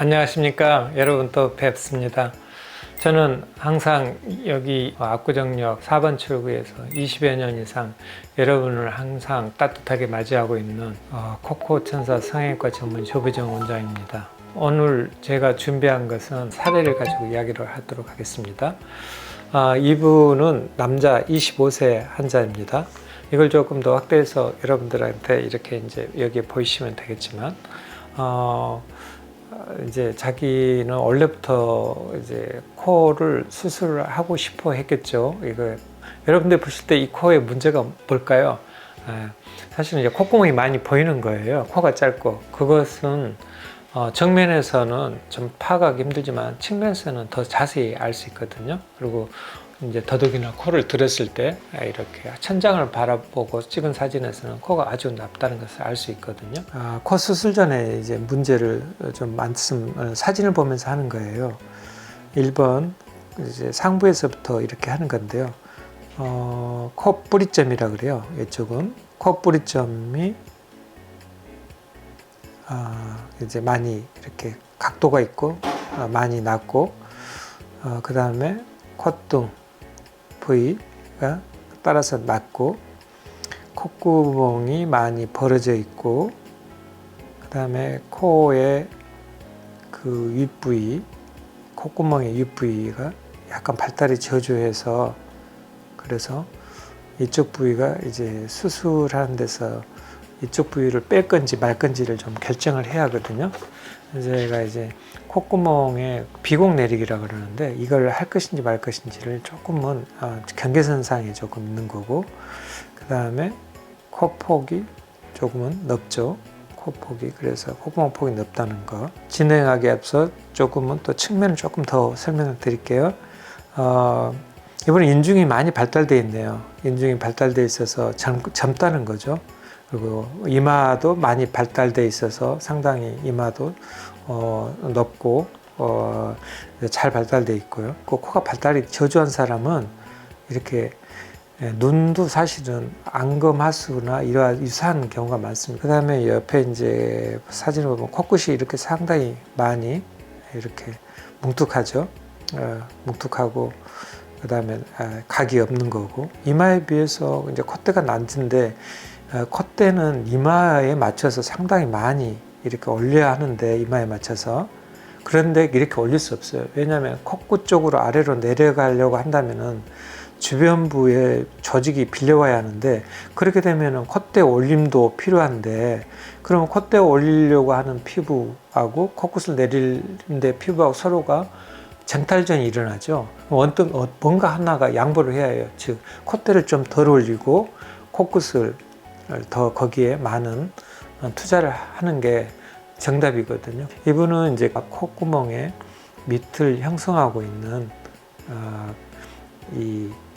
안녕하십니까. 여러분 또 뵙습니다. 저는 항상 여기 압구정역 4번 출구에서 20여 년 이상 여러분을 항상 따뜻하게 맞이하고 있는 어, 코코 천사 성형외과 전문 조부정 원장입니다. 오늘 제가 준비한 것은 사례를 가지고 이야기를 하도록 하겠습니다. 아, 이분은 남자 25세 환자입니다. 이걸 조금 더 확대해서 여러분들한테 이렇게 이제 여기 보이시면 되겠지만 어, 이제 자기는 원래부터 이제 코를 수술을 하고 싶어 했겠죠. 이거 여러분들 보실 때 이 코의 문제가 뭘까요? 아, 사실은 이제 콧구멍이 많이 보이는 거예요. 코가 짧고 그것은 어, 정면에서는 좀 파악하기 힘들지만 측면에서는 더 자세히 알 수 있거든요. 그리고 이제 더더기나 코를 들었을 때 이렇게 천장을 바라보고 찍은 사진에서는 코가 아주 낮다는 것을 알 수 있거든요. 아, 코 수술 전에 이제 문제를 좀 말씀 어, 사진을 보면서 하는 거예요. 1번 이제 상부에서부터 이렇게 하는 건데요. 어, 코 뿌리점이라 그래요. 이쪽은 코 뿌리점이 아, 이제 많이 이렇게 각도가 있고 아, 많이 낮고 어, 그 다음에 콧등 부위가 따라서 낮고 콧구멍이 많이 벌어져 있고 그 다음에 코의 그 윗부위 콧구멍의 윗부위가 약간 발달이 저조해서 그래서 이쪽 부위가 이제 수술하는 데서 이쪽 부위를 뺄 건지 말 건지를 좀 결정을 해야 하거든요. 제가 이제 콧구멍에 비공 내리기라 그러는데 이걸 할 것인지 말 것인지를 조금은 어, 경계선상에 조금 있는 거고 그 다음에 코폭이 조금은 넓죠. 코폭이 그래서 콧구멍 폭이 넓다는 거 진행하기 앞서 조금은 또 측면을 조금 더 설명을 드릴게요. 어, 이번에 인중이 많이 발달되어 있네요. 인중이 발달되어 있어서 젊, 젊다는 거죠. 그리고 이마도 많이 발달돼 있어서 상당히 이마도 어, 높고 어, 잘 발달돼 있고요. 그 코가 발달이 저조한 사람은 이렇게 예, 눈도 사실은 안검하수나 이러한 유사한 경우가 많습니다. 그 다음에 옆에 이제 사진을 보면 코끝이 이렇게 상당히 많이 이렇게 뭉툭하죠. 어, 뭉툭하고 그 다음에 아, 각이 없는 거고 이마에 비해서 이제 콧대가 낮은데 어, 콧대는 이마에 맞춰서 상당히 많이 이렇게 올려야 하는데 이마에 맞춰서 그런데 이렇게 올릴 수 없어요. 왜냐하면 콧구 쪽으로 아래로 내려가려고 한다면은 주변부에 조직이 빌려와야 하는데 그렇게 되면은 콧대 올림도 필요한데 그러면 콧대 올리려고 하는 피부하고 코끝을 내리는데 피부하고 서로가 쟁탈전이 일어나죠. 원뜻 뭔가 하나가 양보를 해야 해요. 즉 콧대를 좀 덜 올리고 코끝을 더 거기에 많은 투자를 하는 게 정답이거든요. 이분은 이제 콧구멍에 밑을 형성하고 있는 어, 이 어,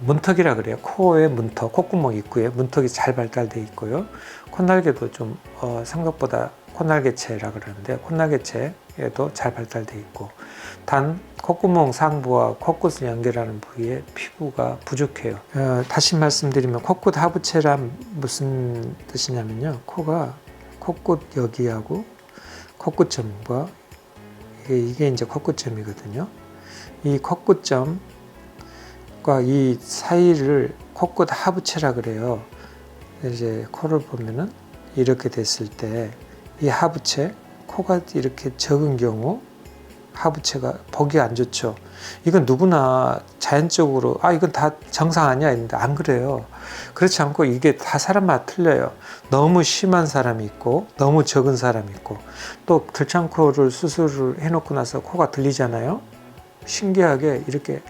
문턱이라 그래요. 코의 문턱, 콧구멍 입구에 문턱이 잘 발달돼 있고요. 콧날개도 좀 어, 생각보다 콧날개체라 그러는데 콧날개체에도 잘 발달돼 있고 단 콧구멍 상부와 코끝을 연결하는 부위에 피부가 부족해요. 어, 다시 말씀드리면 코끝 하부체란 무슨 뜻이냐면요. 코가 코끝 여기하고 코끝점과 이게, 이게 이제 코끝점이거든요. 이 코끝점 과 이 사이를 코끝 하부체라 그래요. 이제 코를 보면은 이렇게 됐을 때 이 하부체 코가 이렇게 적은 경우 하부체가 보기 안 좋죠. 이건 누구나 자연적으로 아 이건 다 정상 아니야 했는데 안 그래요. 그렇지 않고 이게 다 사람마다 틀려요. 너무 심한 사람이 있고 너무 적은 사람이 있고 또 들창코를 수술을 해놓고 나서 코가 들리잖아요. 신기하게 이렇게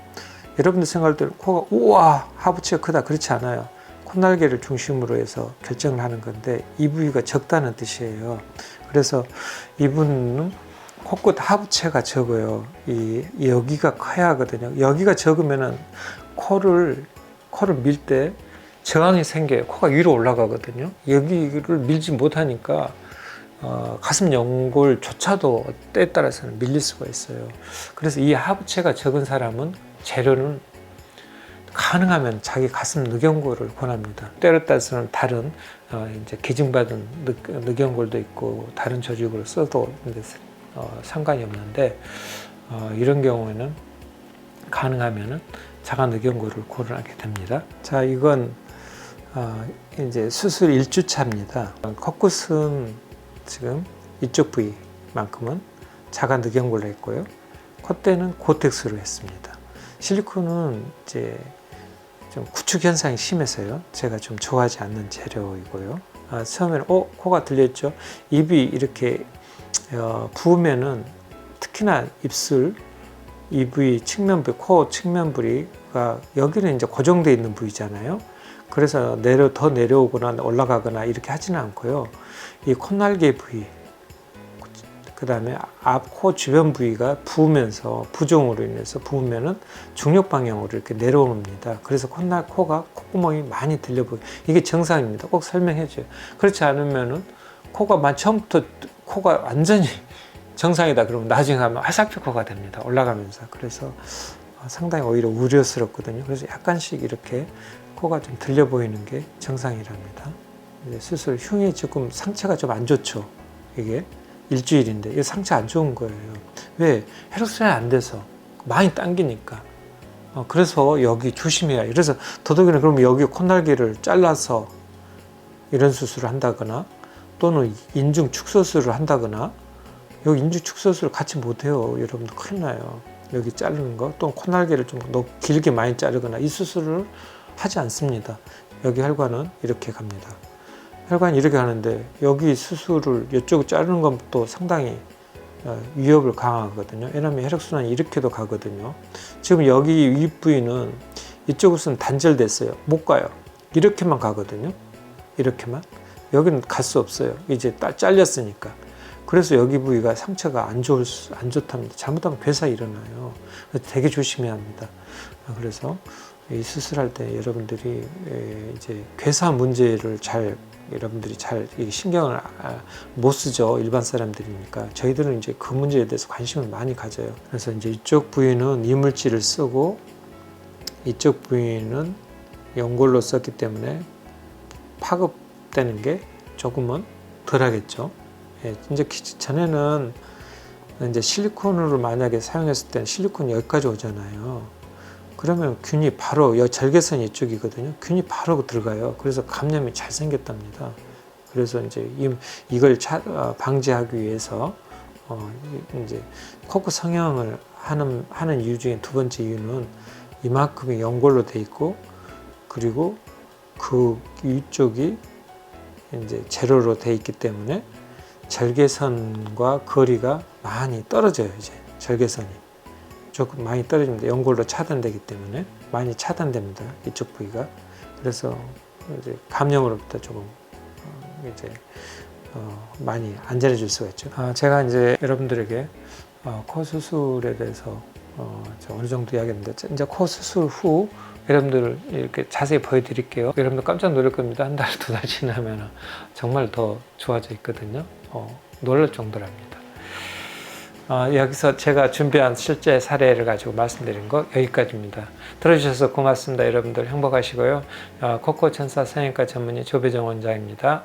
여러분들 생각할 때 코가 우와 하부체가 크다 그렇지 않아요. 콧날개를 중심으로 해서 결정을 하는 건데 이 부위가 적다는 뜻이에요. 그래서 이분은 코끝 하부체가 적어요. 이 여기가 커야 하거든요. 여기가 적으면은 코를 코를 밀 때 저항이 생겨요. 코가 위로 올라가거든요. 여기를 밀지 못하니까 어, 가슴 연골조차도 때에 따라서는 밀릴 수가 있어요. 그래서 이 하부체가 적은 사람은 재료는 가능하면 자기 가슴 늑연골을 권합니다. 때로 따라서는 다른 어, 이제 기증받은 늑, 늑연골도 있고 다른 조직으로 써도 어, 상관이 없는데 어, 이런 경우에는 가능하면은 자가 늑연고를 고르게 됩니다. 자, 이건 어, 이제 수술 1주차입니다. 컷굿은 지금 이쪽 부위만큼은 자가 늑연골로 했고요. 콧대는 고텍스로 했습니다. 실리콘은 이제 좀 구축 현상이 심해서요. 제가 좀 좋아하지 않는 재료이고요. 아, 처음에는 어 코가 들렸죠. 입이 이렇게 어, 부으면은 특히나 입술 이 부위 측면 부위, 코 측면 부위가 여기는 이제 고정돼 있는 부위잖아요. 그래서 내려 더 내려오거나 올라가거나 이렇게 하지는 않고요. 이 콧날개 부위, 그 다음에 앞 코 주변 부위가 부으면서 부종으로 인해서 부으면은 중력 방향으로 이렇게 내려옵니다. 그래서 콧날 코가 콧구멍이 많이 들려 보여. 이게 정상입니다. 꼭 설명해 줘요. 그렇지 않으면은 코가 만 처음부터 코가 완전히 정상이다 그러면 나중에 가면 화살표 코가 됩니다. 올라가면서 그래서 상당히 오히려 우려스럽거든요. 그래서 약간씩 이렇게 코가 좀 들려 보이는 게 정상이랍니다. 이제 수술 흉이 조금 상처가 좀 안 좋죠. 이게 일주일인데 이게 상처 안 좋은 거예요. 왜 혈액순환이 안 돼서 많이 당기니까. 어, 그래서 여기 조심해야. 그래서 더더욱이나 그러면 여기 콧날개를 잘라서 이런 수술을 한다거나 또는 인중 축소술을 한다거나 여기 인중 축소술을 같이 못해요. 여러분들 큰일 나요. 여기 자르는 거, 또 콧날개를 좀더 길게 많이 자르거나 이 수술을 하지 않습니다. 여기 혈관은 이렇게 갑니다. 혈관이 이렇게 가는데 여기 수술을 이쪽 자르는 건 또 상당히 어, 위협을 강하거든요. 왜냐하면 혈액순환이 이렇게도 가거든요. 지금 여기 윗부위는 이쪽으로는 단절됐어요. 못 가요. 이렇게만 가거든요. 이렇게만. 여기는 갈 수 없어요. 이제 딱 잘렸으니까. 그래서 여기 부위가 상처가 안 좋을 수, 안 좋답니다. 잘못하면 괴사 일어나요. 그래서 되게 조심해야 합니다. 그래서 이 수술할 때 여러분들이 에, 이제 괴사 문제를 잘 여러분들이 잘이 신경을 아, 못 쓰죠 일반 사람들이니까 저희들은 이제 그 문제에 대해서 관심을 많이 가져요. 그래서 이제 이쪽 부위는 이물질을 쓰고 이쪽 부위는 연골로 썼기 때문에 파급되는 게 조금은 덜하겠죠. 예, 이제 기- 전에는 이제 실리콘으로 만약에 사용했을 때는 실리콘이 여기까지 오잖아요. 그러면 균이 바로 여 절개선 이쪽이거든요. 균이 바로 들어가요. 그래서 감염이 잘 생겼답니다. 그래서 이제 이, 이걸 차- 어, 방지하기 위해서 어, 이- 이제 코코 성형을 하는 하는 이유 중에 두 번째 이유는 이만큼이 연골로 돼 있고 그리고 그 위쪽이 이제 제로로 돼 있기 때문에 절개선과 거리가 많이 떨어져요. 이제 절개선이. 조금 많이 떨어집니다. 연골로 차단되기 때문에 많이 차단됩니다. 이쪽 부위가. 그래서 이제 감염으로부터 조금 어, 이제 어, 많이 안전해질 수가 있죠. 아, 제가 이제 여러분들에게 어, 코 수술에 대해서 어, 저 어느 정도 이야기했는데 이제 코 수술 후 여러분들 이렇게 자세히 보여드릴게요. 여러분들 깜짝 놀랄 겁니다. 한 달, 두 달 지나면 정말 더 좋아져 있거든요. 어, 놀랄 정도랍니다. 어, 여기서 제가 준비한 실제 사례를 가지고 말씀드린 거 여기까지입니다. 들어주셔서 고맙습니다. 여러분들 행복하시고요. 어, 코코 천사 성형외과 전문의 조배정 원장입니다.